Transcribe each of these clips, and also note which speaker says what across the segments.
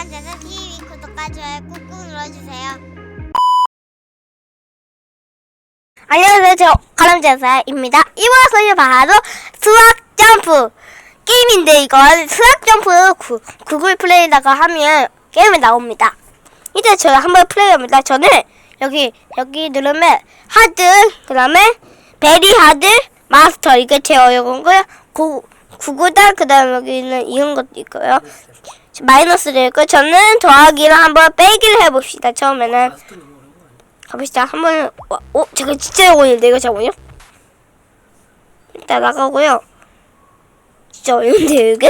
Speaker 1: 가란제자 TV 구독과 좋아요 꾹꾹 눌러주세요. 안녕하세요. 저 가람제사입니다. 이번 소리 바로 수학 점프 게임인데 이건 수학 점프 구, 구글 플레이다가 하면 게임이 나옵니다. 이제 저 한번 플레이합니다. 저는 여기 여기 누르면 하드 그다음에 베리 하드 마스터 이게 제 어려운고요. 구 구구단 그다음 여기는 이런 것도 있고요. 마이너스도 있고 저는 더하기를 한번 빼기를 해봅시다. 처음에는 가봅시다. 한번 와, 어 제가 진짜 어려운데 이거 잠깐만요. 일단 나가고요. 진짜 어려운데 이게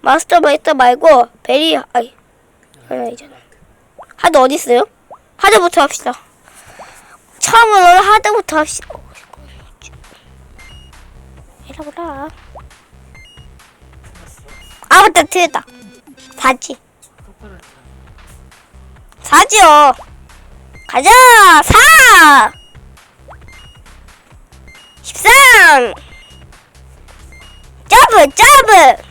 Speaker 1: 마스터 마이터 말고 베리 아이 하나 이잖아. 하드 어디 있어요? 하드부터 합시다. 처음으로 하드부터 합시다. 이러구나. 아 맞다 틀렸다. 사지. 사지요. 가자! 사! 13! 점프! 점프!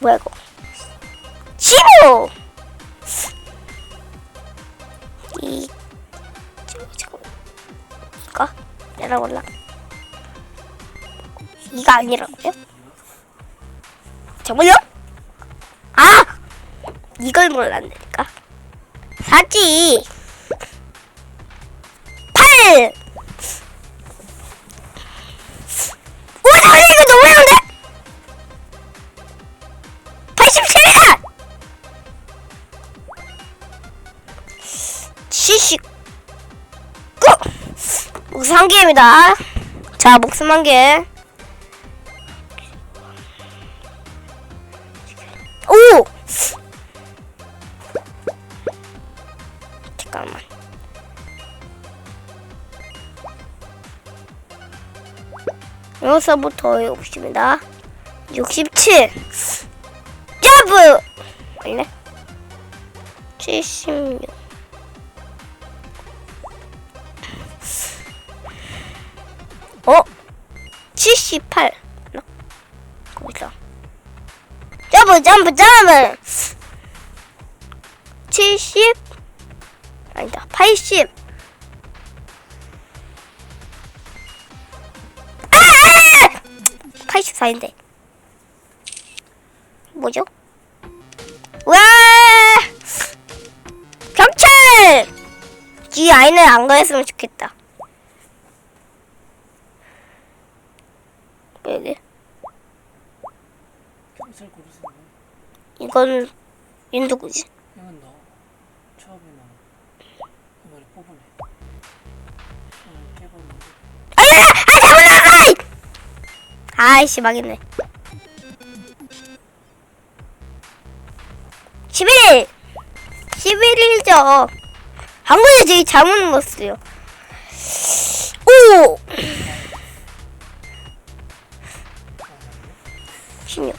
Speaker 1: 뭐야 이거 15! 이 저거 이거 내려올라 이거 아니라고요? 저거요? 아! 이걸 몰랐다니까 사지. 8 우와 잠깐 이거 너무 어려운데 87 79 목숨 한 개입니다. 자 목숨 한 개 여기서부터 60입니다. 67. 점프! 아니네. 76. 어? 78. 나? 거기서. 점프, 점프, 점프! 70. 아니다 80 84인데. 뭐죠? 와! 경찰! 이 아이는 안 가했으면 좋겠다. 여기
Speaker 2: 경찰 고르세요.
Speaker 1: 이건 윤두구지?
Speaker 2: 이건 너. 처음에 나 이번에 뽑으네.
Speaker 1: 아이씨 망했네. 11일 11일이죠. 한 번에 제일 잘못 눌렀어요. 오! 16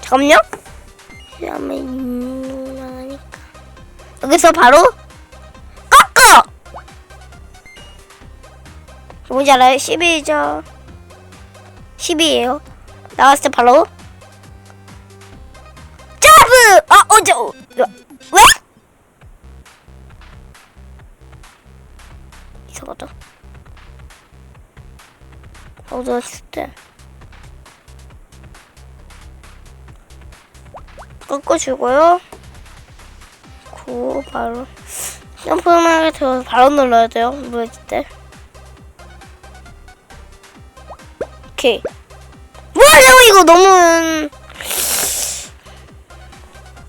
Speaker 1: 잠깐만요. 그다음에 하니까. 여기서 바로 뭔지 알아요? 12죠. 10이에요. 나왔을 때 바로. 점프! 아 어제 어, 왜? 이상하다. 어두웠을 때. 꺾어주고요. 고 바로. 점프하게 들어서 바로 눌러야 돼요. 누워있을 때 오케이. 뭐하냐고 이거? 너무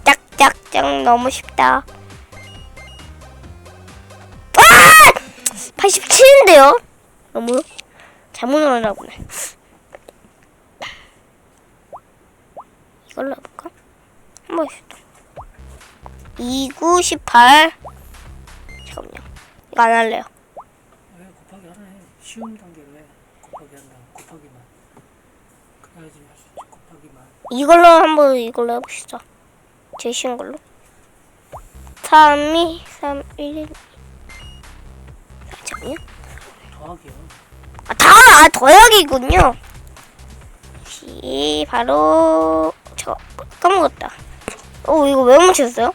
Speaker 1: 짝짝짝 너무 쉽다. 아! 87인데요? 너무 잘못 눌렀나 보네. 이걸로 해볼까? 한번 해도 29, 18 잠깐만요. 이거 안 할래요.
Speaker 2: 왜 곱하기 하나 해? 쉬운 단계로 해. 곱하기 한다. 곱하기만. 그래야지 할 수 있지. 곱하기만.
Speaker 1: 이걸로 한번 이걸로 해봅시다. 제일 쉬운 걸로. 3, 2, 3, 1, 1. 잠깐만요.
Speaker 2: 더하기요.
Speaker 1: 아, 다! 아 더하기군요. 시 바로 저 까먹었다. 어 이거 왜 멈췄어요?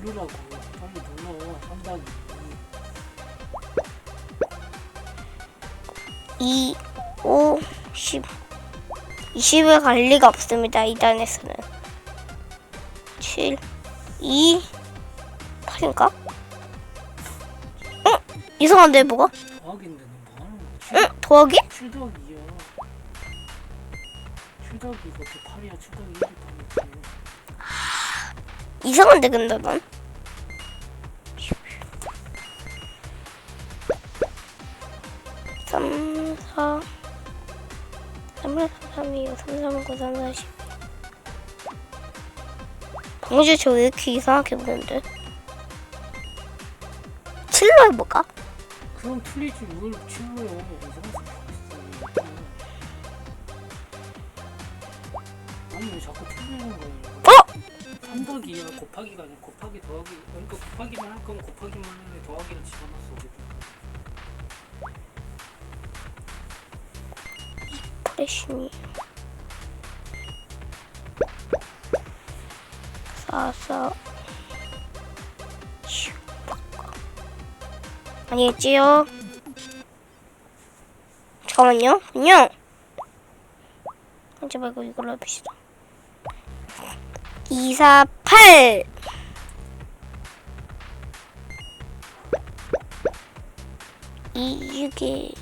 Speaker 2: 누르라고 빨리 눌러 한다고
Speaker 1: 2, 5, 10. 20을 갈 리가 없습니다. 이 단에서는. 7, 2, 8인가? 응? 이상한데 뭐가?
Speaker 2: 더하기인데 너 뭐하는 거야?
Speaker 1: 응? 더하기?
Speaker 2: 7 더하기 2야 7 더하기 이거 8이야 7 더하기 1이 더하기
Speaker 1: 이상한데 근데 난? 삼, 사, 삼, 삼, 삼, 이, 삼, 삼, 구, 삼, 사, 십. 방금 저왜 이렇게 이상하게 보는데? 칠로 해볼까?
Speaker 2: 그럼 틀리지 뭘 7로요 이상한 소리 하고 있어 아니 왜 자꾸 틀리는 거예요
Speaker 1: 어?
Speaker 2: 3더하기야 곱하기가 아니라 곱하기 더하기 그러니까 곱하기만 할 거면 곱하기만 해 더하기를 집어넣었어 어디다
Speaker 1: 프레시니. 바꿔. 아니겠지요? 잠깐만요. 그냥. 하지 말고 이걸로 해봅시다. 2, 4, 8. 이, 6에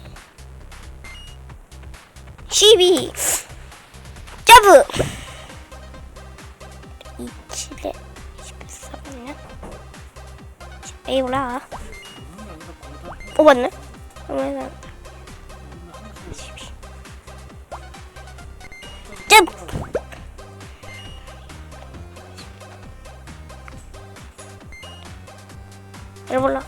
Speaker 1: 12 점프 에이 몰라.
Speaker 2: 그런 게 아니라 거의
Speaker 1: 다어 맞네 그러면 12 점프 에이 몰라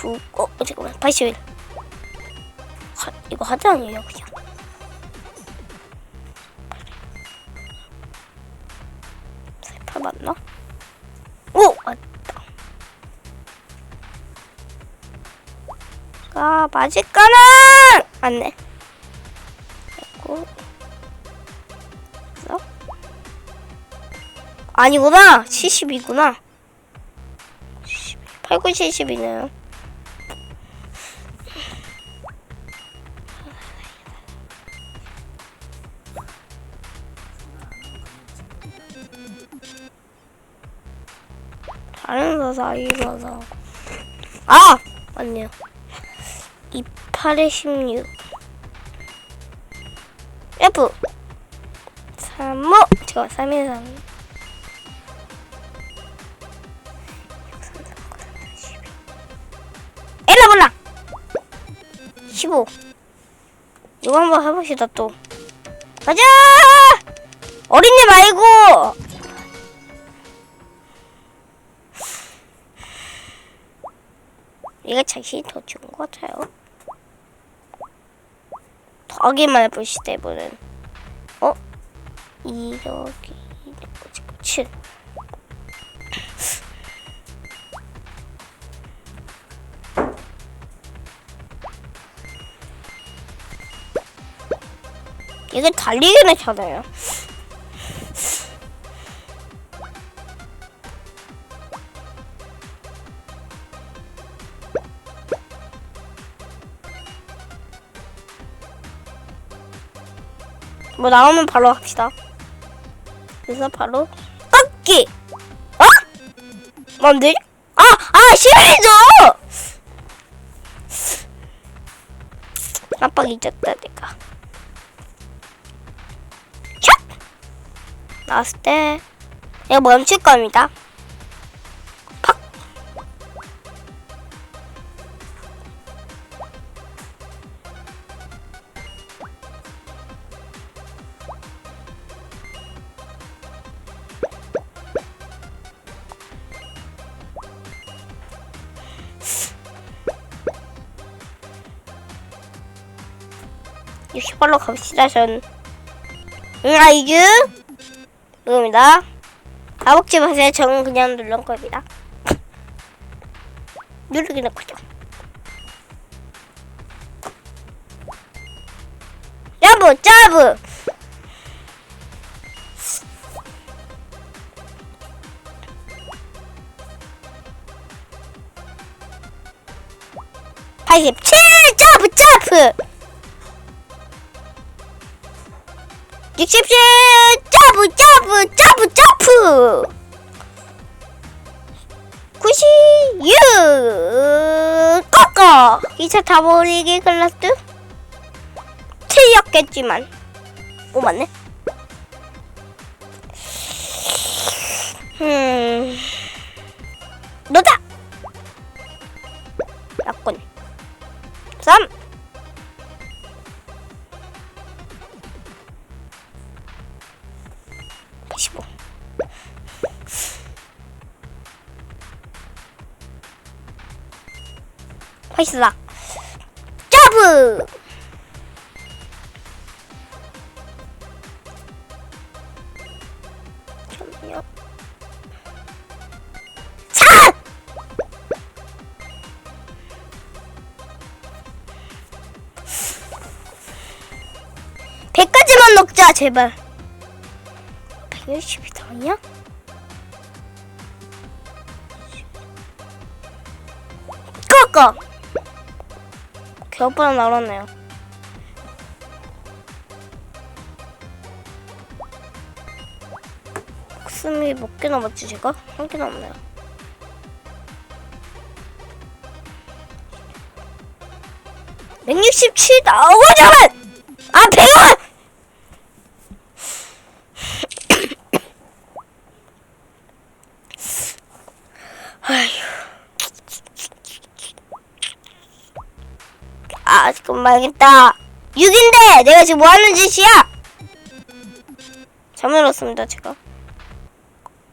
Speaker 1: 9, 어, 어, 잠깐만, 81. 하, 이거 하드 아니에요, 그냥. 8 맞나? 오! 맞다. 아, 맞을까나! 맞네. 됐고. 됐어? 아니구나! 72구나. 8, 9, 70이네요. 다른 이 서사. 아! 맞네요. 2, 8에 16. F! 3, 5! 제가 3에 3. 1라 몰라 15 이거 한번 해봅시다 또 가자 어린이 말고 이게 자신이 더 좋은 것 같아요 더하기만 해봅시다 이번엔 어? 2 더하기 2 7 이게 달리기는 했잖아요. 뭐 나오면 바로 합시다. 그래서 바로 꺾기. 어? 뭔데? 아, 아, 싫어해줘. 깜빡 잊었다 내가. 샷! 나왔을 때 이거 멈출 겁니다. 60발로 갑시다, 전. 응, 아이즈. 이겁니다. 다 먹지 마세요. 저는 그냥 누른 겁니다. 누르기는 거죠. 점프, 점프! 팔십칠 점프 점프 육십칠 점프 점프 점프 점프 구십육. 꺾어. 이차 다버리기 클라스? 틀렸겠지만. 오 맞네. 음 너다! 약군 3 화이스락 점프 잠시만요. 4 100까지만 넣자 제발. 160이 더냐? 꺾어 겨우보다 나왔네요. 목숨이 몇 개 남았지 제가? 한 개 남았네요. (167) 나오자만 아 배워 아 지금 말겠다. 6인데 내가 지금 뭐하는 짓이야? 잘못 넣었습니다 제가.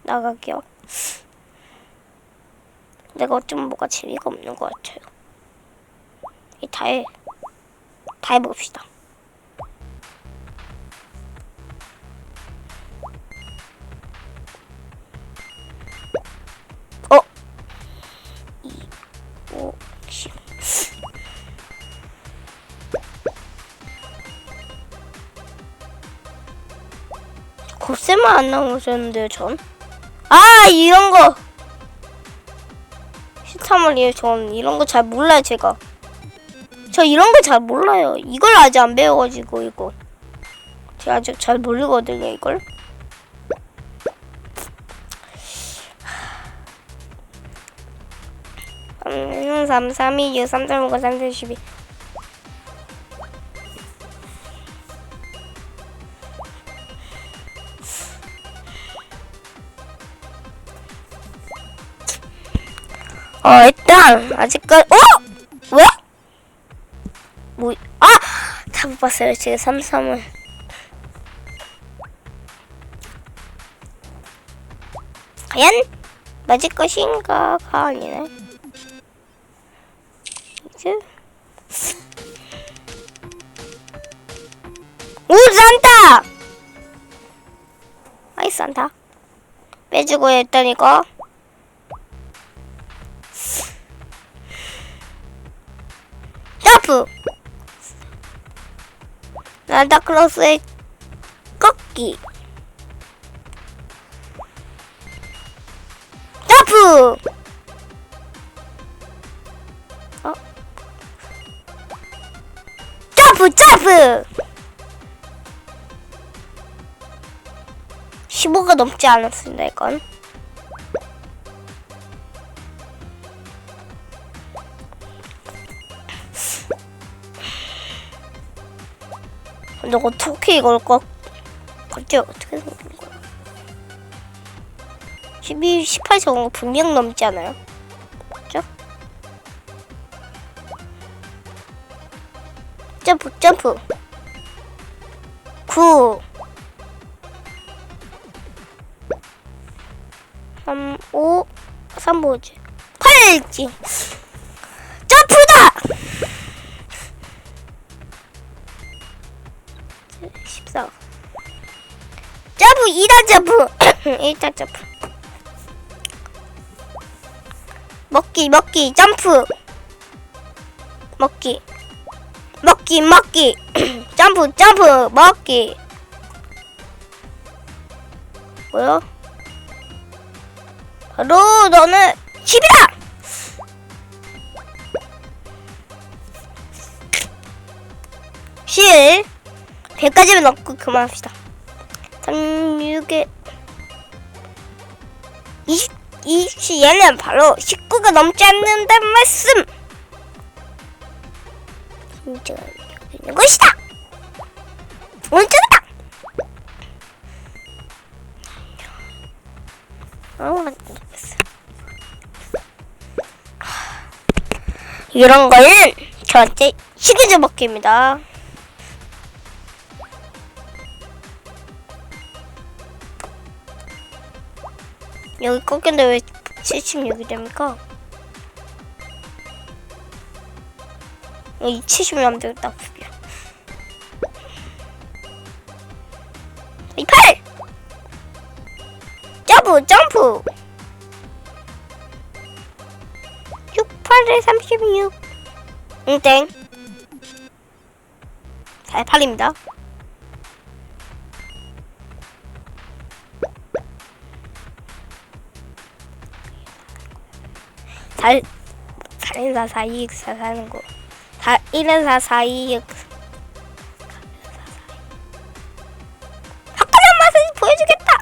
Speaker 1: 나갈게요. 내가 어쩌면 뭐가 재미가 없는 것 같아요. 이 다해 다 해 봅시다 곱셈만 안 나오셨는데요, 전? 아, 이런 거! 시타말이에요, 전. 이런 거 잘 몰라요, 제가. 저 이런 거 잘 몰라요. 이걸 아직 안 배워가지고, 이거. 제가 아직 잘 모르거든요, 이걸. 음, 3, 3, 2, 6, 3, 3, 5, 3, 4, 12. 어, 일단, 아직까지, 어? 왜? 뭐, 아! 다 못 봤어요, 지금 3, 3을. 과연? 맞을 것인가가 아니네. 이제. 오, 산타! 아이, 산타. 빼주고 일단 이거. 점프! 나다크로스의 꺾기. 점프! 어? 점프, 점프! 15가 넘지 않았습니다, 이건. 근데 어떻게 이걸 꺾, 갑자기 어떻게 생긴 거야? 12, 18 적은 거 분명 넘지 않아요? 맞죠? 점프, 점프. 9. 3, 5, 3, 5지. 8지. 2단 점프 1단 점프 먹기 먹기 점프. 먹기. 먹기 먹기. 점프 점프. 먹기. 뭐야? 바로 너는 10이다! 실. 100까지만 넣고 그만합시다 36에 20, 20, 얘는 바로 19가 넘지 않는단 말씀 진짜 것이다 오른쪽이다 어. 이런 거는 저한테 시그즈 먹기입니다. 여기 꺾였는데 왜 76이 됩니까? 여기 70이면 되겠다. 28! 점프 점프 6, 8에 36 응 땡 48입니다 달 4, 4, 2, 4, 4 하는 거. 4, 1, 4, 4, 2, 6 바꿔준 맛을 보여주겠다!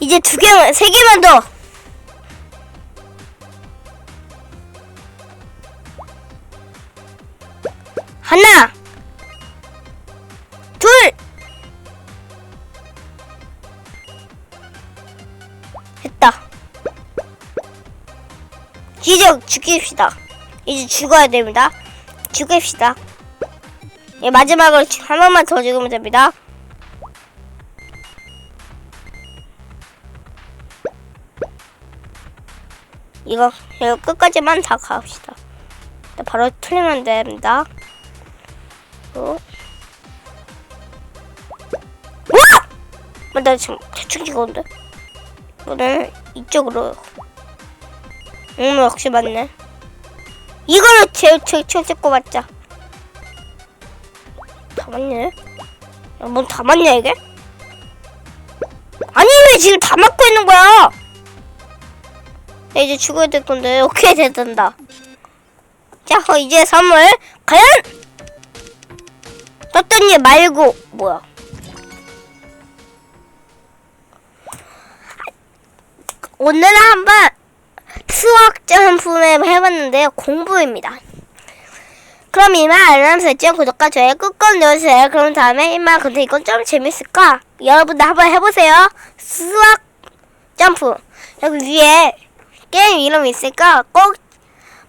Speaker 1: 이제 두 개만, 세 개만 더. 하나, 이제 죽입시다. 이제 죽어야 됩니다. 죽입시다. 예, 마지막으로 한 번만 더 죽으면 됩니다. 이거 이거 끝까지만 다 가봅시다. 네, 바로 틀리면 됩니다. 어? 와! 어, 나 지금 대충 찍었는데. 이거는 이쪽으로. 음 역시 맞네. 이거를 제일 제일 찍고 맞자. 다 맞네. 야, 뭔다 맞냐 이게? 아니 왜 지금 다 맞고 있는 거야? 나 이제 죽어야 될 건데 오케이 됐단다. 자, 어, 이제 선물 과연 떴더니 말고 뭐야? 오늘은 한번 수학 점프맵 해봤는데요 공부입니다. 그럼 이만 알람 설정 구독과 좋아요 꾹꾹 눌러주세요. 그럼 다음에 이만 근데 이건 좀 재밌을까? 여러분들 한번 해보세요. 수학 점프 여기 위에 게임 이름 있으니까 꼭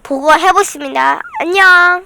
Speaker 1: 보고 해보십니다. 안녕.